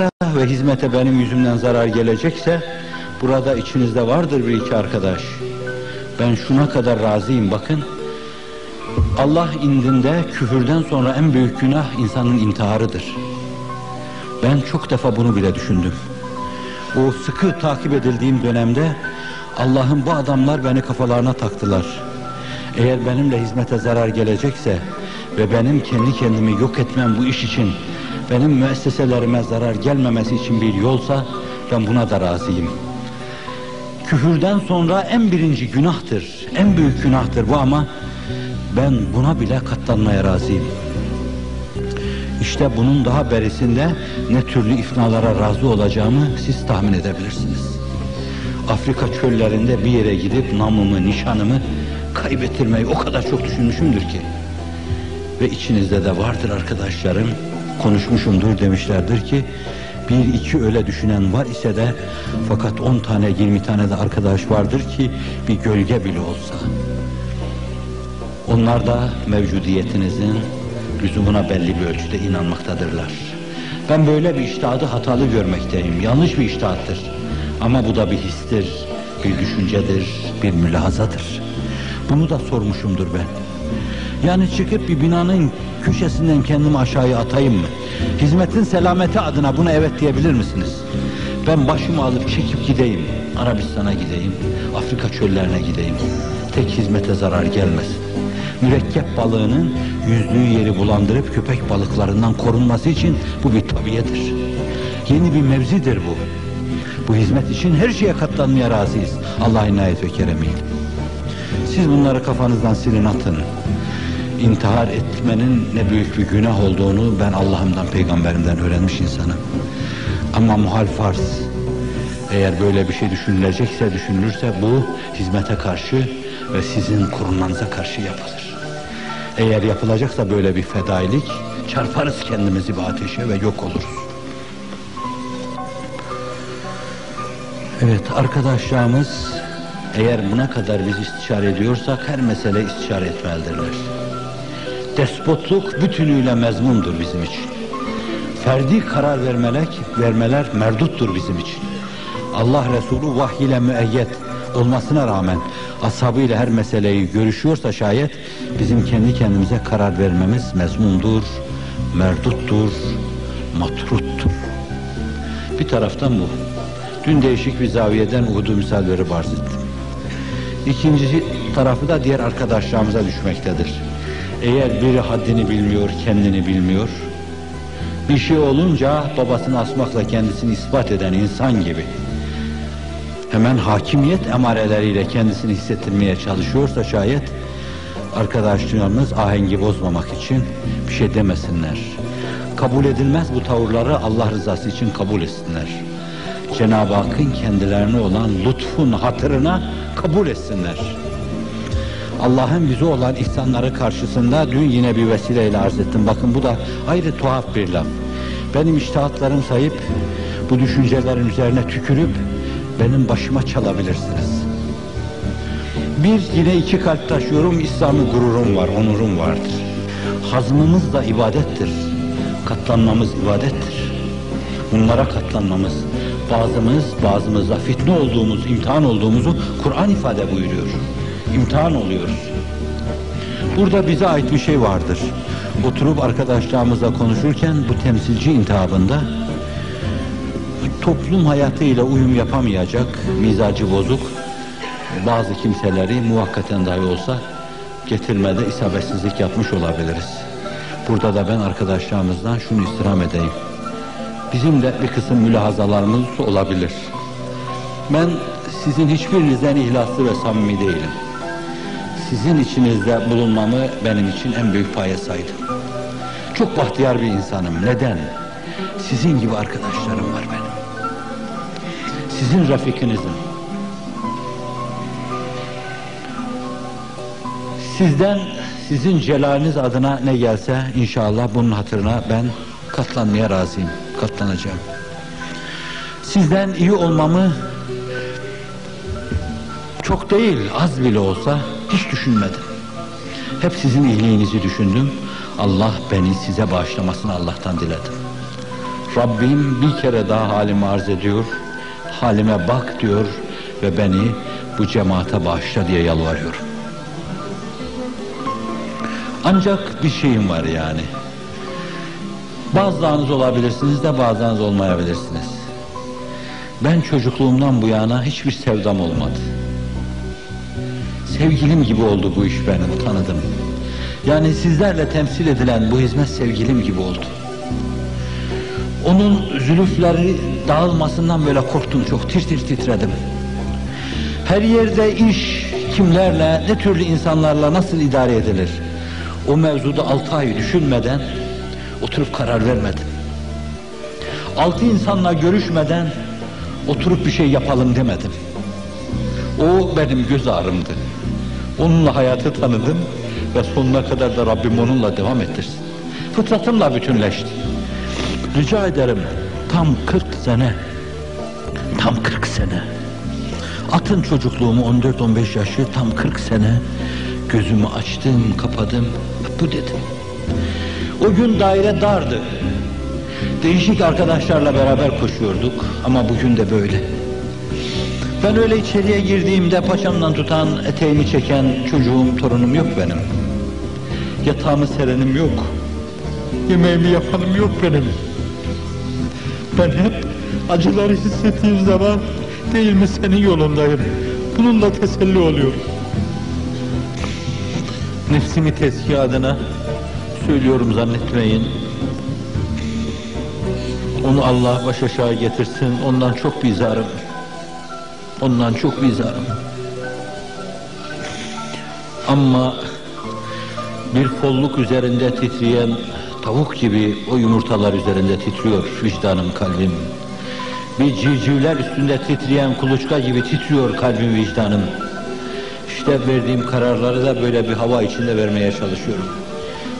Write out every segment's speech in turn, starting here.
olacaksa ve hizmete benim yüzümden zarar gelecekse burada içinizde vardır bir iki arkadaş. Ben şuna kadar razıyım bakın. Allah indinde küfürden sonra en büyük günah insanın intiharıdır. Ben çok defa bunu bile düşündüm. O sıkı takip edildiğim dönemde Allah'ın bu adamlar beni kafalarına taktılar. Eğer benimle hizmete zarar gelecekse ve benim kendi kendimi yok etmem bu iş için benim müesseselerime zarar gelmemesi için bir yolsa ben buna da razıyım. Küfürden sonra en birinci günahtır, en büyük günahtır bu ama ben buna bile katlanmaya razıyım. İşte bunun daha berisinde ne türlü ifnalara razı olacağımı siz tahmin edebilirsiniz. Afrika çöllerinde bir yere gidip namımı, nişanımı kaybettirmeyi o kadar çok düşünmüşümdür ki. Ve içinizde de vardır arkadaşlarım, konuşmuşumdur demişlerdir ki, bir iki öyle düşünen var ise de fakat on tane yirmi tane de arkadaş vardır ki bir gölge bile olsa. Onlar da mevcudiyetinizin lüzumuna belli bir ölçüde inanmaktadırlar. Ben böyle bir iştahadı hatalı görmekteyim. Yanlış bir iştahattır. Ama bu da bir histir, bir düşüncedir, bir mülahazadır. Bunu da sormuşumdur ben. Yani çıkıp bir binanın köşesinden kendimi aşağıya atayım mı? Hizmetin selameti adına buna evet diyebilir misiniz? Ben başımı alıp çekip gideyim. Arabistan'a gideyim, Afrika çöllerine gideyim. Tek hizmete zarar gelmesin. Mürekkep balığının yüzdüğü yeri bulandırıp köpek balıklarından korunması için bu bir tabiyedir. Yeni bir mevzidir bu. Bu hizmet için her şeye katlanmaya razıyız. Allah inayet ve keremiyle. Siz bunları kafanızdan silin atın. İntihar etmenin ne büyük bir günah olduğunu ben Allah'ımdan, peygamberimden öğrenmiş insanım. Ama muhal farz. Eğer böyle bir şey düşünülecekse, düşünülürse bu hizmete karşı ve sizin korunmanıza karşı yapılır. Eğer yapılacaksa böyle bir fedailik, çarparız kendimizi bir ateşe ve yok oluruz. Evet arkadaşlarımız eğer buna kadar biz istişare ediyorsak her mesele istişare etmelidirler. Despotluk bütünüyle mezmundur bizim için. Ferdi karar vermelek, vermeler merduttur bizim için. Allah Resulü vahiy ile müeyyet olmasına rağmen ashabıyla her meseleyi görüşüyorsa şayet bizim kendi kendimize karar vermemiz mezmundur, merduttur, matruttur. Bir taraftan bu. Dün değişik bir zaviyeden Uhud'u misal verip ettim. İkinci tarafı da diğer arkadaşlarımıza düşmektedir. Eğer biri haddini bilmiyor, kendini bilmiyor, bir şey olunca babasını asmakla kendisini ispat eden insan gibi hemen hakimiyet emareleriyle kendisini hissettirmeye çalışıyorsa şayet arkadaşlarımız ahengi bozmamak için bir şey demesinler. Kabul edilmez bu tavırları Allah rızası için kabul etsinler. Cenab-ı Hakk'ın kendilerine olan lütfun hatırına kabul etsinler. Allah'ın bize olan ihsanları karşısında dün yine bir vesileyle arz ettim. Bakın bu da ayrı tuhaf bir laf. Benim iştahatlarım sayıp bu düşüncelerin üzerine tükürüp benim başıma çalabilirsiniz. Bir yine iki kalp taşıyorum, İslami gururum var, onurum vardır. Hazmımız da ibadettir. Katlanmamız ibadettir. Bunlara katlanmamız, bazımız bazımızla fitne olduğumuz, imtihan olduğumuzu Kur'an ifade buyuruyor. İmtihan oluyoruz. Burada bize ait bir şey vardır. Oturup arkadaşlarımızla konuşurken bu temsilci intihabında toplum hayatıyla uyum yapamayacak, mizacı bozuk bazı kimseleri muvakkaten dahi olsa getirmede isabetsizlik yapmış olabiliriz. Burada da ben arkadaşlarımızdan şunu istirham edeyim. Bizim de bir kısım mülahazalarımız olabilir. Ben sizin hiçbirinizden ihlaslı ve samimi değilim. Sizin içinizde bulunmamı benim için en büyük paye saydım. Çok bahtiyar bir insanım. Neden? Sizin gibi arkadaşlarım var benim. Sizin rafikinizim. Sizden, sizin celaliniz adına ne gelse inşallah bunun hatırına ben katlanmaya razıyım. Katlanacağım. Sizden iyi olmamı çok değil, az bile olsa hiç düşünmedim. Hep sizin iyiliğinizi düşündüm. Allah beni size bağışlamasını Allah'tan diledim. Rabbim bir kere daha halimi arz ediyor. Halime bak diyor ve beni bu cemaate bağışla diye yalvarıyorum. Ancak bir şeyim var yani. Bazılarınız olabilirsiniz de bazılarınız olmayabilirsiniz. Ben çocukluğumdan bu yana hiçbir sevdam olmadı. Sevgilim gibi oldu bu iş benim tanıdım. Yani sizlerle temsil edilen bu hizmet sevgilim gibi oldu. Onun zülüfleri dağılmasından böyle korktum çok tir tir titredim. Her yerde iş kimlerle, ne türlü insanlarla nasıl idare edilir? O mevzuda altı ay düşünmeden oturup karar vermedim. Altı insanla görüşmeden oturup bir şey yapalım demedim. O benim göz ağrımdı. Onunla hayatı tanıdım ve sonuna kadar da Rabbim onunla devam ettirsin. Fıtratımla bütünleşti. Rica ederim tam 40 sene, tam 40 sene. Atın çocukluğumu 14-15 yaşı tam 40 sene gözümü açtım, kapadım, bu dedim. O gün daire dardı. Değişik arkadaşlarla beraber koşuyorduk ama bugün de böyle. Ben öyle içeriye girdiğimde paçamdan tutan, eteğimi çeken çocuğum, torunum yok benim. Yatağımı serenim yok. Yemeğimi yapanım yok benim. Ben hep acıları hissettiğim zaman değil mi senin yolundayım. Bununla teselli oluyorum. Nefsimi tezkiye adına söylüyorum zannetmeyin. Onu Allah baş aşağı getirsin. Ondan çok bizarım. Ondan çok bizarım. Ama bir kolluk üzerinde titreyen tavuk gibi o yumurtalar üzerinde titriyor vicdanım, kalbim. Bir civcivler üstünde titreyen kuluçka gibi titriyor kalbim, vicdanım. İşte verdiğim kararları da böyle bir hava içinde vermeye çalışıyorum.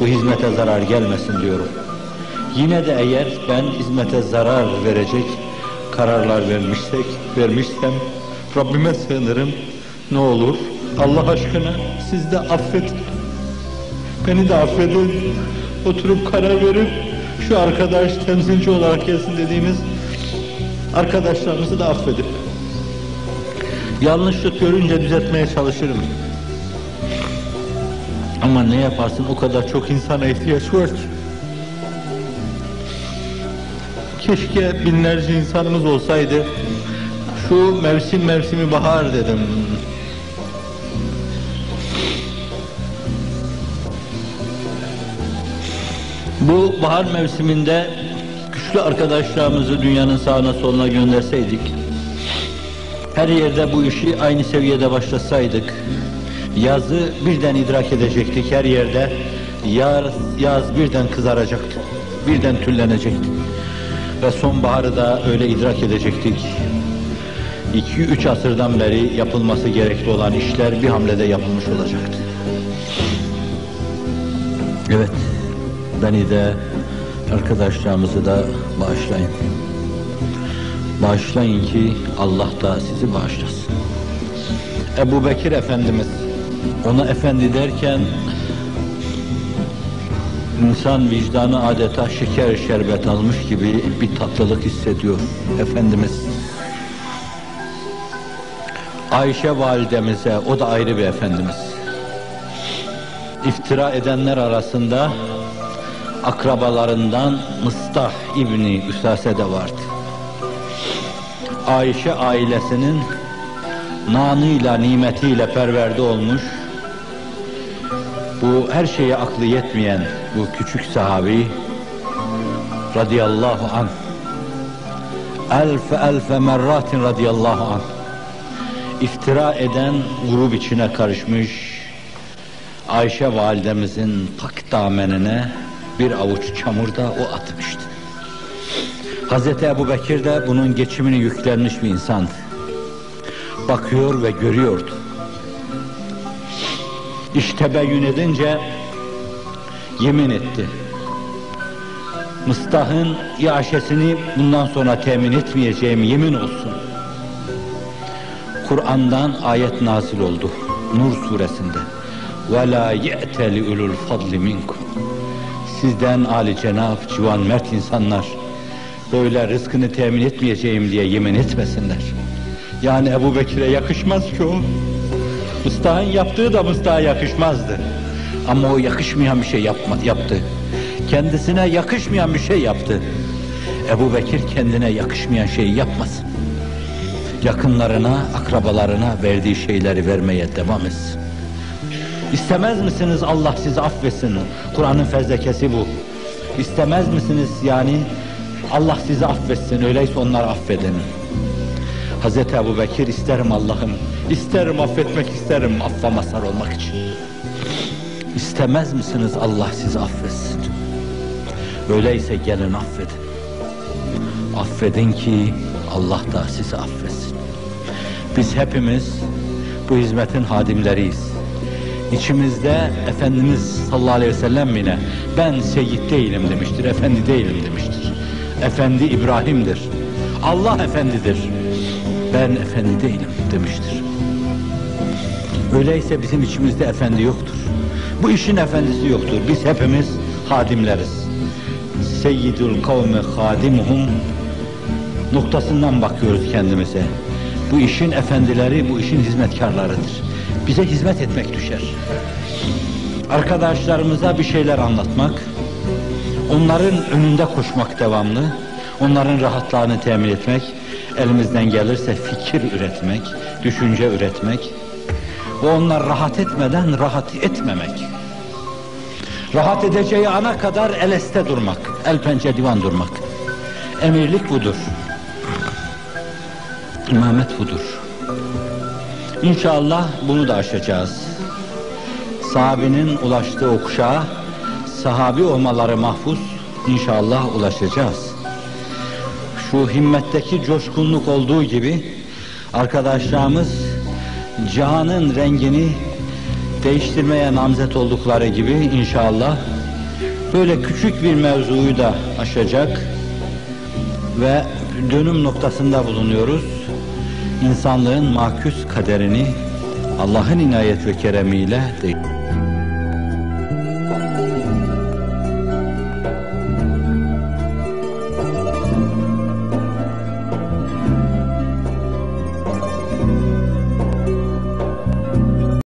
Bu hizmete zarar gelmesin diyorum. Yine de eğer ben hizmete zarar verecek kararlar vermişsek, vermişsem Rabbime sığınırım. Ne olur Allah aşkına siz de affedin. Beni de affedin. Oturup karar verip şu arkadaş temsilci olarak gelsin dediğiniz arkadaşlarınızı da affedin. Yanlışlık görünce düzeltmeye çalışırım. Ama ne yaparsın o kadar çok insana ihtiyaç var ki. Keşke binlerce insanımız olsaydı. Şu mevsim mevsimi bahar dedim. Bu bahar mevsiminde güçlü arkadaşlarımızı dünyanın sağına soluna gönderseydik, her yerde bu işi aynı seviyede başlasaydık, yazı birden idrak edecektik her yerde, yaz, yaz birden kızaracaktı, birden tüllenecekti. Ve sonbaharı da öyle idrak edecektik. 2-3 asırdan beri yapılması gerekli olan işler bir hamlede yapılmış olacaktı. Evet, beni de arkadaşlarımızı da bağışlayın. Bağışlayın ki Allah da sizi bağışlasın. Ebu Bekir Efendimiz ona efendi derken insan vicdanı adeta şeker şerbet almış gibi bir tatlılık hissediyor Efendimiz. Ayşe validemize o da ayrı bir efendimiz. İftira edenler arasında akrabalarından Mıstah İbni Üsase de vardı. Ayşe ailesinin nanıyla, nimetiyle perverde olmuş, bu her şeye aklı yetmeyen bu küçük sahabi radıyallahu an elfe elfe merratin radıyallahu an iftira eden grup içine karışmış Ayşe validemizin pak damenine bir avuç çamur da o atmıştı. Hazreti Ebu Bekir de bunun geçimini yüklenmiş bir insandı. Bakıyor ve görüyordu. İş tebeyyün edince yemin etti. Mıstah'ın iaşesini bundan sonra temin etmeyeceğim yemin olsun. Kur'an'dan ayet nazil oldu. Nur suresinde. Ve la ye'te ulul fadli minkum. Sizden Ali Cenab, civan mert insanlar böyle rızkını temin etmeyeceğim diye yemin etmesinler. Yani Ebu Bekir'e yakışmaz ki o. Mustah'ın yaptığı da Mustah'a yakışmazdı. Ama o yakışmayan bir şey yapma, yaptı. Kendisine yakışmayan bir şey yaptı. Ebu Bekir kendine yakışmayan şeyi yapmasın. Yakınlarına, akrabalarına verdiği şeyleri vermeye devam etsin. İstemez misiniz Allah sizi affetsin? Kur'an'ın fezlekesi bu. İstemez misiniz yani Allah sizi affetsin, öyleyse onları affedin. Hazreti Ebu Bekir isterim Allah'ım, isterim affetmek isterim affa mazhar olmak için. İstemez misiniz Allah sizi affetsin? Öyleyse gelin affedin. Affedin ki Allah da sizi affetsin. Biz hepimiz bu hizmetin hadimleriyiz. İçimizde Efendimiz sallallahu aleyhi ve sellem yine ben seyyid değilim demiştir, efendi değilim demiştir. Efendi İbrahim'dir. Allah efendidir. Ben efendi değilim demiştir. Öyleyse bizim içimizde efendi yoktur. Bu işin efendisi yoktur. Biz hepimiz hadimleriz. Seyyidül kavmi hadimuhum noktasından bakıyoruz kendimize. Bu işin efendileri, bu işin hizmetkarlarıdır. Bize hizmet etmek düşer. Arkadaşlarımıza bir şeyler anlatmak, onların önünde koşmak devamlı, onların rahatlarını temin etmek, elimizden gelirse fikir üretmek, düşünce üretmek ve onlar rahat etmeden rahat etmemek. Rahat edeceği ana kadar eleste durmak, el pençe divan durmak. Emirlik budur. İmamet budur. İnşallah bunu da aşacağız. Sahabinin ulaştığı o kuşağa sahabi olmaları mahfuz inşallah ulaşacağız. Şu himmetteki coşkunluk olduğu gibi arkadaşlarımız cihanın rengini değiştirmeye namzet oldukları gibi inşallah böyle küçük bir mevzuyu da aşacak ve dönüm noktasında bulunuyoruz. İnsanlığın mahkus kaderini Allah'ın inayet ve keremiyle değil.